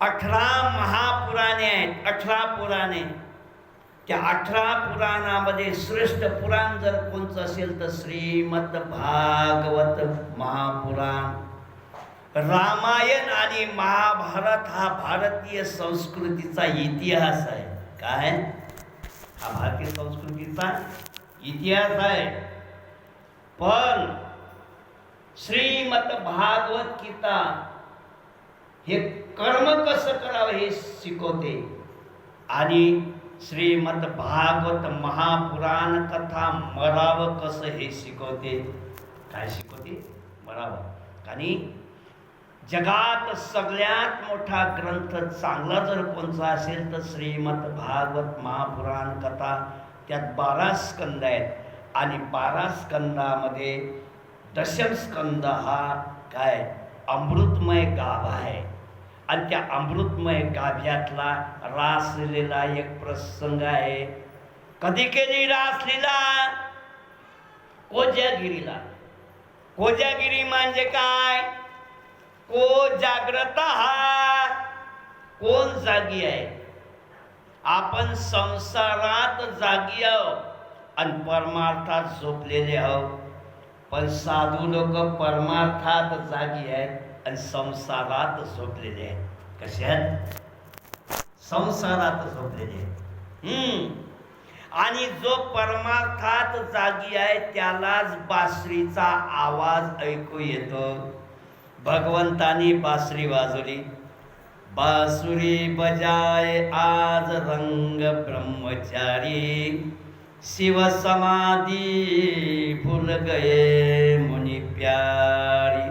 अठरा महापुराणे आहेत अठरा पुराणे. त्या अठरा पुराणामध्ये श्रेष्ठ पुराण जर कोणचं असेल तर श्रीमद भागवत महापुराण. रामायण आणि महाभारत हा भारतीय संस्कृतीचा इतिहास आहे. काय? हा भारतीय संस्कृतीचा इतिहास आहे. पण श्रीमद भागवत गीता हे कर्म कसं करावं हे शिकवते. आणि श्रीमद भागवत महापुराण कथा मरावं कसं हे शिकवते. काय शिकवते? मरावं. आणि जगात सगळ्यात मोठा ग्रंथ चांगला जर कोणचा असेल तर श्रीमद भागवत महापुराण कथा त्यात बारा स्कंद आहेत. आणि बारा स्कंदामध्ये दशम स्कंद हा काय? अमृतमय गाभ आहे. आणि त्या अमृतमय गाभ्यातला रासलेला एक प्रसंग आहे. कधी केली रासलीला? कोजागिरीला. कोजागिरी म्हणजे काय? को जाग्रत हा. कोण जागी आहे? आपण संसारात जागी आहो आणि परमार्थात झोपलेले आहो. पण साधू लोक परमार्थात जागी आहेत आणि संसारात झोपलेले आहेत. कशात? संसारात झोपलेले हम्म. आणि जो परमार्थात जागी आहे त्यालाच बासरीचा आवाज ऐकू येतो. भगवंतानी बासरी वाजवली. बासुरी बजाय आज रंग ब्रह्मचारी. शिव समाधी भूल गये मुनी प्यारी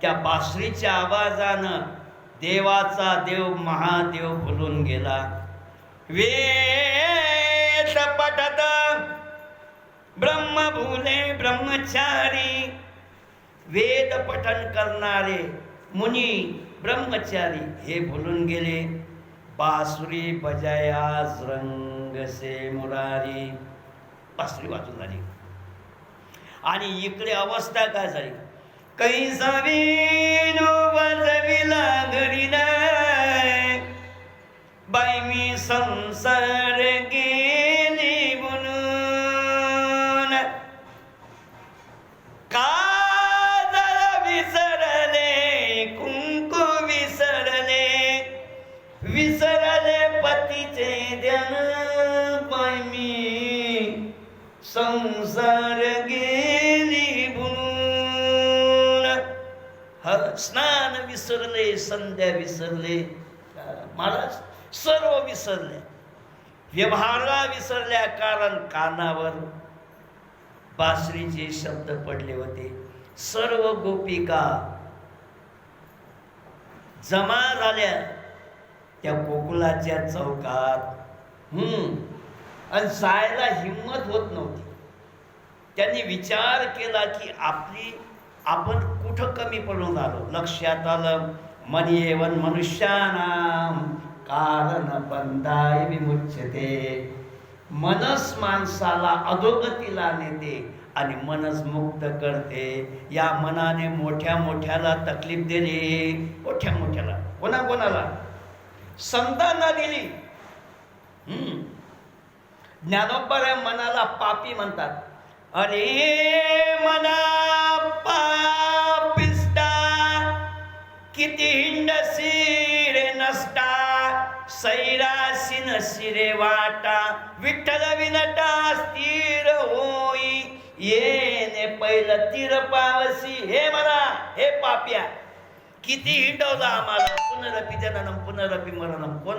त्या बासरीच्या आवाजानं देवाचा देव महादेव भुलून गेला. वेद पठत ब्रह्म भूले ब्रह्मचारी. वेद पठन करणारे मुनी ब्रह्मचारी हे भुलून गेले. बासुरी बजाया रंग से मुरारी. बासुरी वाजून झाली आणि इकडे अवस्था काय झाली? काही सवीनो बजविला घरी नाही। बाई मी संसार गेली म्हणून काजळ विसरले कुंकू विसरले विसरले पतीचे ध्यान बाई मी संसार गेली स्नान विसरले संध्या विसरले. महाराज सर्व विसरले. व्यवहारा विसरल्या कारण कानावर बासरीचे शब्द पडले होते. सर्व गोपिका जमा झाल्या. त्या गोकुलाच्या चौकात. हम्म. आणि जायला हिंमत होत नव्हती. त्यांनी विचार केला की आपली आपण कुठं कमी पडून आलो? लक्षात आलं मन येवन मनुष्यानाम कारण बंधाय विमुच्यते. मनस माणसाला अधोगतीला नेते आणि मनस मुक्त करते. या मनाने मोठ्या मोठ्याला तकलीफ दिली मोठ्या मोठ्याला. कोणा कोणाला संतांना दिली. हम्म. ज्ञानोबर मनाला पापी म्हणतात. अरे मना पापिष्टा किती हिंडसिरे नसता सैरासी नसिरे वाटा विठ्ठल विनटा स्थिर होई येने पहिलं तीर पावसी. हे मला हे पाप्या किती हिंडवलं आम्हाला. पुनरपी जननम पुनरपी मरणम कोण?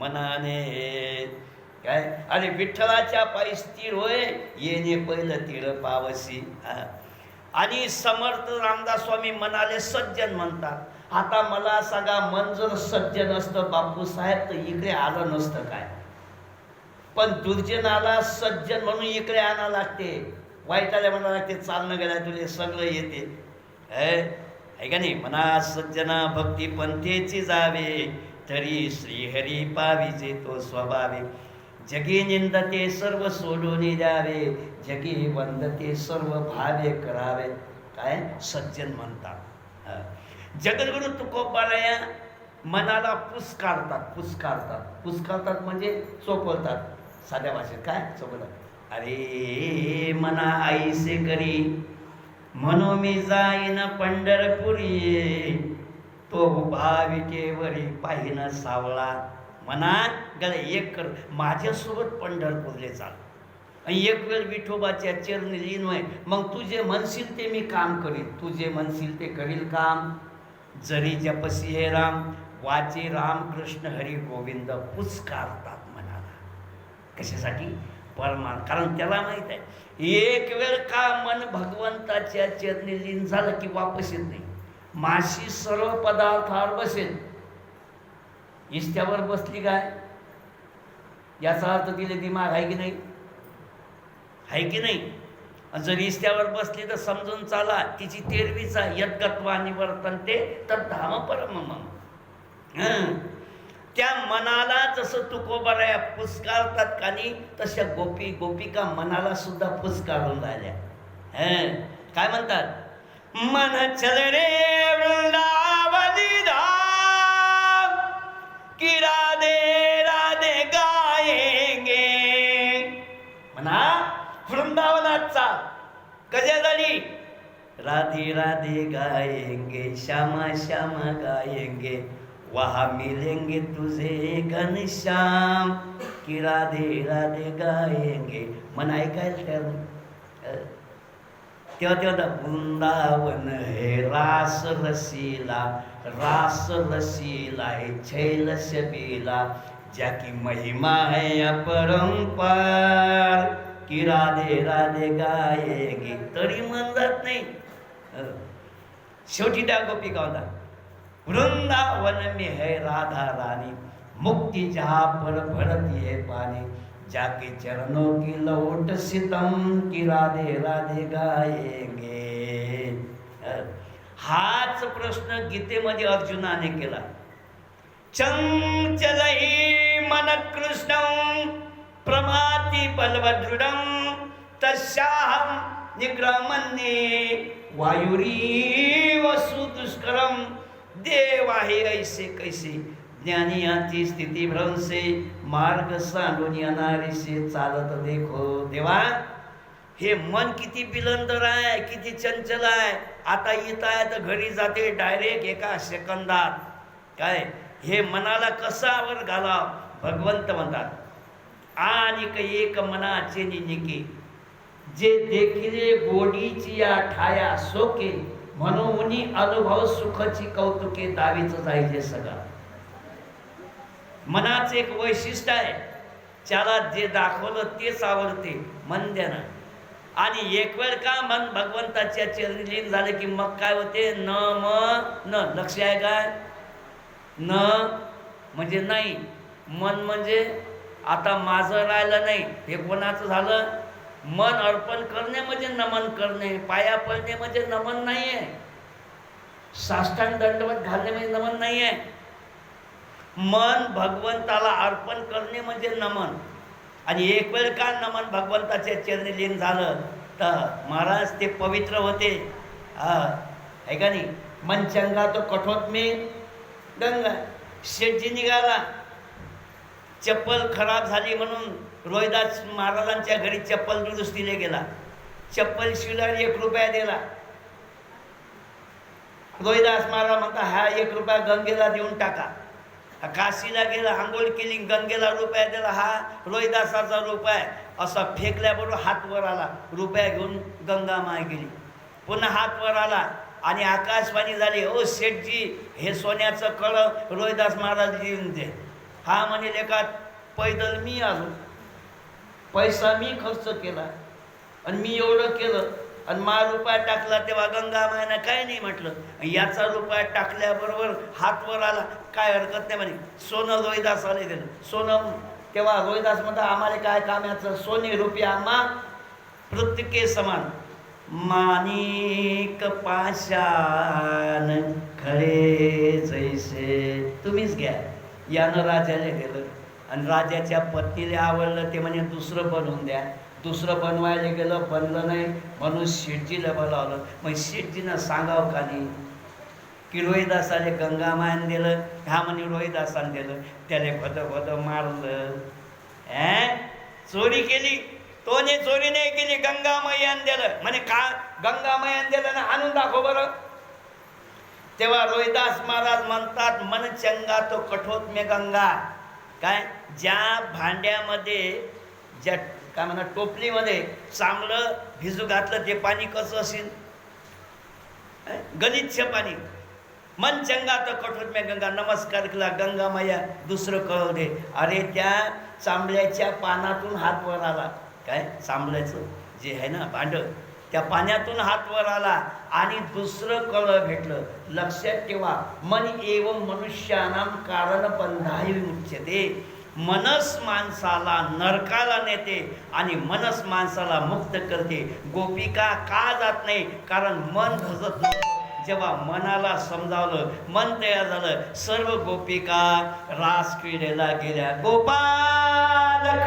मनाने. काय? अरे विठ्ठलाच्या पायी स्थिर होय येणे पहिलं तीळ पावसी. हा. आणि समर्थ रामदास स्वामी म्हणाले सज्जन म्हणतात. आता मला सांगा मन जर सज्जन असतं बापू साहेब तर इकडे आलं नसतं काय? पण दुर्जनाला सज्जन म्हणून इकडे आणा लागते. वाईटाला म्हणा लागते चालणं गेल्या तुले सगळं येते. है का नाही? म्हणा सज्जना भक्ती पंथेची जावे तरी श्रीहरी पाविजे तो स्वभावे. जगी निंदते सर्व सोडून द्यावे जगी वंदते सर्व भावे करावे. काय? सज्जन म्हणतात. जगद्गुरु तुकोबाला मनाला पुस्कारतात पुस्कारतात. पुसकारतात म्हणजे चोपवतात साध्या भाषेत काय? चोपवतात अरे मना आईसे करी म्हणू मी जाईन पंढरपुरी तो भाविकेवरी पाहिन सावळा. म्हणा गळे एक कर. माझ्यासोबत पंढरपूरले चाल. आणि एक वेळ विठोबाच्या चरणी लीन होय मग तू जे म्हणशील ते मी काम करीन. तू जे म्हणशील ते करील काम. जरी जपसी हे राम वाचे राम कृष्ण हरी गोविंद पुचकारतात म्हणाला कशासाठी? परमान कारण त्याला माहीत आहे एक वेळ का मन भगवंताच्या चरणी लीन झालं की वापस येत नाही? माशी सर्व पदार्थावर बसेल. इष्ट्यावर बसली काय? याचा अर्थ तिले दिमाग आहे की नाही? आहे की नाही? जर इष्ट्यावर बसली तर समजून चाला तिची तेरवीचा यद्गत्वा निवर्तन ते तर धाम परम मग त्या मनाला जसं तुकोबराया पुस्कारतात कानी तशा गोपी गोपिका मनाला सुद्धा पुस्कारून राहिल्या. काय म्हणतात? मन चल रे. राधे राधे गायेंगे श्यामा श्यामा गाएँगे वहा मिलेंगे तुझे घनश्याम की राधे राधे गायेंगे मन ऐकायला तयार. तेव्हा तेव्हा वृंदावन हे, रास रसीला रास रसीला हे, छैल शबीला ज्याकी महिमा है अपरंपार की राधे राधे गायेगी तरी मन. शेवटी त्या गोपिका होता वृंदावन में है राधा रानी मुक्ति जहाँ पर भरती है पानी जाके चरणों की लौट सितम की राधे राधे गाएंगे हाच प्रश्न गीतेमध्ये अर्जुनाने केला. चंचल मन कृष्ण प्रमाती बलवदृढम तस्याहम निक्रमन्ये वायुरी वसु दुष्करम देव आहे ऐसे कैसे? ज्ञानी याची स्थिती भ्रंसे मार्ग सांडून येणारीसे चालत देखो। देवा हे मन किती बिलंदर आहे किती चंचल आहे. आता येत आहे तर घरी जाते डायरेक्ट एका सेकंदात. काय? हे मनाला कसावर घालाव? भगवंत म्हणतात आणि एक मनाचे निनिके जे देखिले गोडीची या ठाया सोके म्हणून अनुभव सुखाची कौतुके दावीच जायचे सगळं. मनाचं एक वैशिष्ट्य आहे त्याला जे दाखवलं तेच आवडते मन द्यानं आणि एक वेळ का मन भगवंताच्या चरणी लीन झालं की मग काय होते? न म न. लक्ष आहे काय? न म्हणजे नाही. मन म्हणजे आता माझं राहिलं नाही हे कोणाचं झालं? मन अर्पण करणे म्हणजे नमन करणे पाया पडणे म्हणजे नमन नाही आहे साष्टांग दंडवत घालणे म्हणजे नमन नाही आहे मन भगवंताला अर्पण करणे म्हणजे नमन. आणि एक वेळ का नमन भगवंताच्या चरणी लीन झालं तर महाराज ते पवित्र होते. आहे का नाही? मन चंगा तो कठोत मी गंगा. शेटजी निघाला. चप्पल खराब झाली म्हणून रोहिदास महाराजांच्या घरी चप्पल दुरुस्तीने गेला. चप्पल शिवला एक रुपया दिला. रोहिदास महाराज म्हणता हा एक रुपया गंगेला देऊन टाका. काशीला गेला आंघोळ केली गंगेला रुपया दिला. हा रोहिदासाचा रुपया असा फेकल्याबरोबर हात वर आला. रुपया घेऊन गंगा माय गेली. पुन्हा हात वर आला आणि आकाशवाणी झाली ओ शेठजी हे सोन्याचं कळ रोहिदास महाराज देऊन दे. हा म्हणे एका पैदल मी आलो. पैसा मी खर्च केला आणि मी एवढं केलं आणि मा रुपया टाकला तेव्हा गंगा मायना काय नाही म्हटलं. याचा रुपया टाकल्याबरोबर हात वर आला. काय हरकत नाही म्हणे. सोनं रोहिदास आले गेलं सोनं तेव्हा रोहिदास म्हणता आम्हाला काय काम याचं सोने रुपया मा प्रत्येके समान. मानिक पाशान खरे जैसे. तुम्हीच घ्या. यानं राजाला दिलं. आणि राजाच्या पत्नीला आवडलं ते म्हणे दुसरं बनवून द्या. दुसरं बनवायला गेलं बनलं नाही. म्हणून शेटजीला बोलावलं. मग शेटजीनं सांगावं का नाही? की रोहिदासाने गंगामायन दिलं. ह्या म्हणे रोहिदासान दिलं. त्याने भद भद मारलं. अं? चोरी केली. तोने चोरी नाही केली. गंगामयान दिलं. म्हणे का? गंगामयान दिलं ना आणून दाखव बरं. तेव्हा रोहिदास महाराज म्हणतात मन चंगा तो कठोत मे गंगा. काय? ज्या भांड्यामध्ये ज्या काय म्हणा टोपलीमध्ये चांगलं भिजू घातलं ते पाणी कसं असेल? गलिच्छ पाणी. मन चंगा तर कठोर मे गंगा. नमस्कार केला गंगा मैया दुसरं कळव दे. अरे त्या चांबल्याच्या पानातून हात वर आला. काय? चांबल्याचं जे आहे ना भांड त्या पाण्यातून हात वर आला. आणि दुसरं कळ भेटलं. लक्षात ठेवा मन एवं मनुष्यानाम कारण बंधाही उच्यते. मनस माणसाला नरकाला नेते आणि मनस माणसाला मुक्त करते. गोपिका का जात नाही? कारण मन धजत नव्हतं. जेव्हा मनाला समजावलं मन तयार झालं सर्व गोपिका रास क्रीडेला गेल्या. गोपाल!